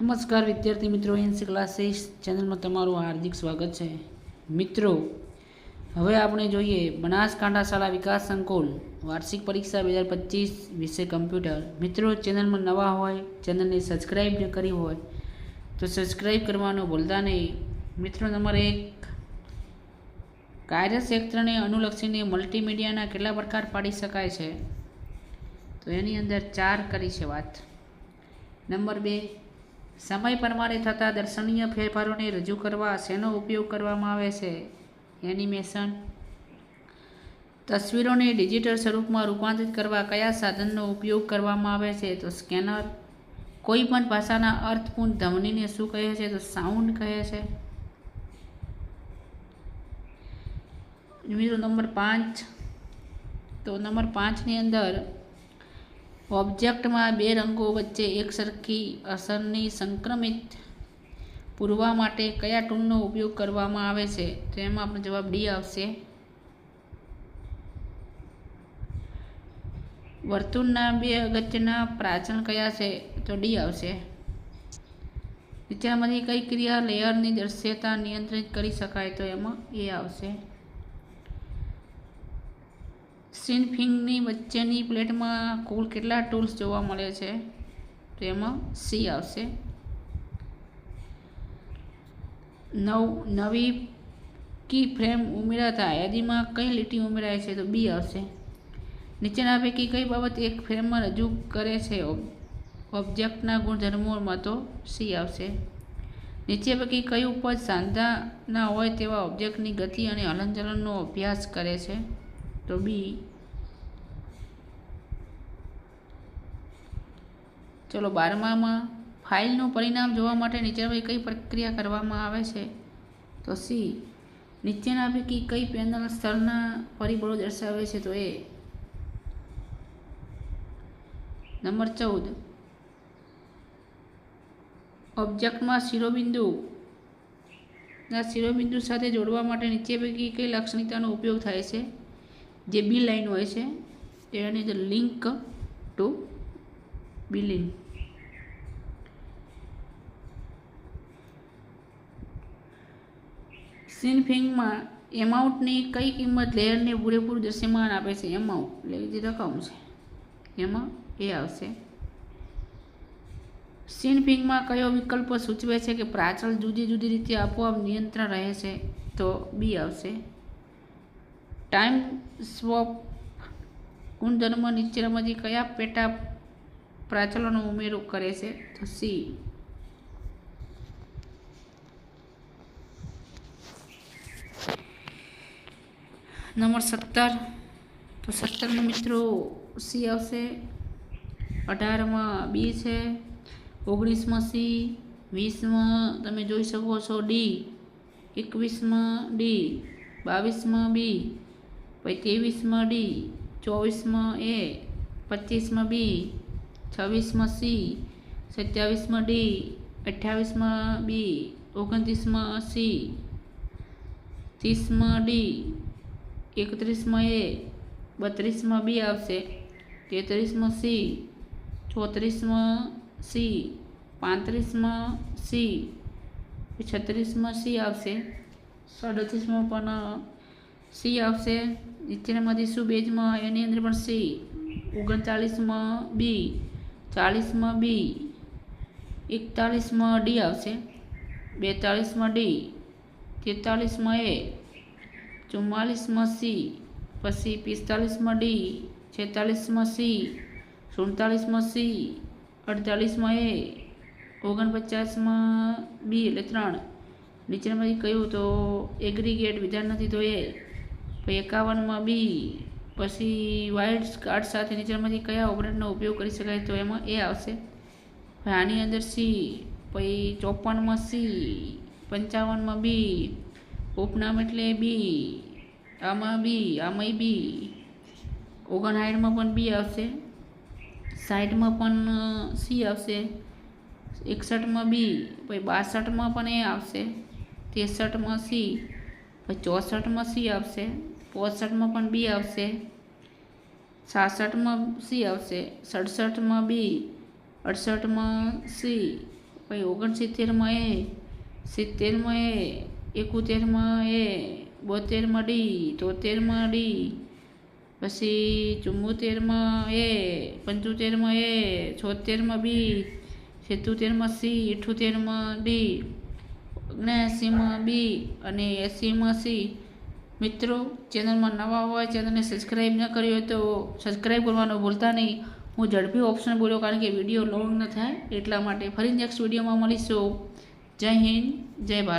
નમસ્કાર વિદ્યાર્થી મિત્રો, એનસી ક્લાસીસ ચેનલમાં તમારું હાર્દિક સ્વાગત છે. મિત્રો, હવે આપણે જોઈએ બનાસકાંઠા શાળા વિકાસ સંકુલ વાર્ષિક પરીક્ષા બે હજાર પચીસ વિશે કમ્પ્યુટર. મિત્રો, ચેનલમાં નવા હોય, ચેનલને સબસ્ક્રાઈબ ન કરી હોય, તો સબસ્ક્રાઈબ કરવાનું ભૂલતા નહીં. મિત્રો નંબર એક કાર્યક્ષેત્રને અનુલક્ષીને મલ્ટીમીડિયાના કેટલા પ્રકાર પાડી શકાય છે? તો એની અંદર ચાર કરી છે વાત. નંબર બે સમય પ્રમાણે થતા દર્શનીય ફેરફારોને રજૂ કરવા શેનો ઉપયોગ કરવામાં આવે છે? એનિમેશન. તસવીરોને ડિજિટલ સ્વરૂપમાં રૂપાંતરિત કરવા કયા સાધનનો ઉપયોગ કરવામાં આવે છે? તો સ્કેનર. કોઈ પણ ભાષાના અર્થપૂર્ણ ધ્વનિને શું કહે છે? તો સાઉન્ડ કહે છે. મિત્રો, નંબર પાંચ. તો નંબર પાંચની અંદર ઓબ્જેક્ટમાં બે રંગો વચ્ચે એકસરખી અસરની સંક્રમિત પૂરવા માટે કયા ટૂલનો ઉપયોગ કરવામાં આવે છે? તો એમાં આપણો જવાબ ડી આવશે. વર્તુળના બે અગત્યના પ્રાચન કયા છે? તો ડી આવશે. નીચેનામાંથી કઈ ક્રિયા લેયરની દૃશ્યતા નિયંત્રિત કરી શકાય તો એમાં એ આવશે. સિનફિંગની વચ્ચેની પ્લેટમાં કુલ કેટલા ટૂલ્સ જોવા મળે છે? તો એમાં સી આવશે. નવ, નવી કી ફ્રેમ ઉમેરાતા, યાદીમાં કઈ લીટી ઉમેરાય છે તો બી આવશે. નીચેના પૈકી કઈ બાબત એક ફ્રેમમાં રજૂ કરે છે? ઓબ્જેક્ટના ગુણધર્મોમાં તો સી આવશે. નીચે પૈકી કઈ ઉપજ સાંધાના હોય તેવા ઓબ્જેક્ટની ગતિ અને હલનચલનનો અભ્યાસ કરે છે? તો બી ચલો બારમામાં ફાઇલનું પરિણામ જોવા માટે નીચેના કઈ પ્રક્રિયા કરવામાં આવે છે? તો સી, નીચેના પૈકી કઈ પેનલ સ્તરના પરિબળો દર્શાવે છે? તો એ નંબર ચૌદ, ઓબ્જેક્ટમાં શિરોબિંદુ ના શિરોબિંદુ સાથે જોડવા માટે નીચે પૈકી કઈ લાક્ષણિકતાનો ઉપયોગ થાય છે? જે બી લાઈન હોય છે, તેની અંદર લિંક ટુ બિલિન સિનફિંગમાં એમાઉન્ટની કઈ કિંમત લેયરને પૂરેપૂરું દૃશ્યમાન આપે છે? એમાઉન્ટ. એટલે જે રકમ છે. એમાં એ આવશે. સિનફિંગમાં કયો વિકલ્પ સૂચવે છે કે પ્રાચલ જુદી જુદી રીતે આપોઆપ નિયંત્રણ રહે છે? તો બી આવશે. ટાઈમ સ્વોપ ગુણધર્મ નીચેનામાંથી કયા પેટા પ્રાચલોનો ઉમેરો કરે છે? તો સી. નંબર સત્તર તો સત્તરમાં મિત્રો સી આવશે અઢારમાં બી છે ઓગણીસમાં સી વીસમાં તમે જોઈ શકો છો ડી એકવીસમાં ડી બાવીસમાં બી પછી ત્રેવીસમાં ડી ચોવીસમાં એ પચીસમાં બી છવ્વીસમાં સી સત્યાવીસમાં ડી અઠ્યાવીસમાં બી ઓગણત્રીસમાં સી ત્રીસમાં ડી એકત્રીસમાં એ, બત્રીસમાં બી આવશે, તેત્રીસમાં સી, ચોત્રીસમાં સી, પાંત્રીસમાં સી, છત્રીસમાં સી આવશે, સાડત્રીસમાં પણ સી આવશે, નીચેનામાંથી શું બેજમાં એની અંદર પણ સી, ઓગણચાલીસમાં બી, ચાલીસમાં બી, એકતાલીસમાં ડી આવશે બેતાળીસમાં ડી તેતાળીસમાં એ ચુમ્માલીસમાં સી, પછી પિસ્તાલીસમાં ડી, છેતાલીસમાં સી, સુડતાલીસમાં સી, અડતાલીસમાં એ, ઓગણપચાસમાં બી એટલે ત્રણ. નીચેનામાંથી કહ્યું તો એગ્રીગેટ વિધાન નથી તો એ. પછી એકાવનમાં બી, પછી વાઇલ્ડ કાર્ડ સાથે નીચેનામાંથી કયા ઓપરેટનો ઉપયોગ કરી શકાય તો એમાં એ આવશે. આની અંદર સી, પછી ચોપનમાં સી, પંચાવનમાં બી ઉપનામ એટલે બી, આમાં બી, આમાંય બી. ઓગણસાઠમાં પણ બી આવશે. સાઠમાં પણ સી આવશે. એકસઠમાં બી, પછી બાસઠમાં પણ એ આવશે. ત્રેસઠમાં સી, પછી ચોસઠમાં સી આવશે. પોસઠમાં પણ બી આવશે. છાસઠમાં સી આવશે. સડસઠમાં બી, અડસઠમાં સી, પછી ઓગણસિત્તેરમાં એ, સિત્તેરમાં એ એકોતેરમાં એ, બોતેરમાં ડી, તોતેરમાં ડી, પછી ચુમ્મોતેરમાં એ, પંચોતેરમાં એ, છોતેરમાં બી, સિત્તોતેરમાં સી અઠ્ઠોતેરમાં ડી ઓગણએંસીમાં બી અને એંસીમાં સી. મિત્રો, ચેનલમાં નવા હોય, ચેનલને સબસ્ક્રાઈબ ન કરી હોય તો સબસ્ક્રાઈબ કરવાનું ભૂલતા નહીં. હું ઝડપી ઓપ્શન બોલ્યો કારણ કે વીડિયો લોંગ ન થાય, એટલા માટે ફરી નેક્સ્ટ વિડીયોમાં મળીશું. જય હિન્દ, જય ભારત.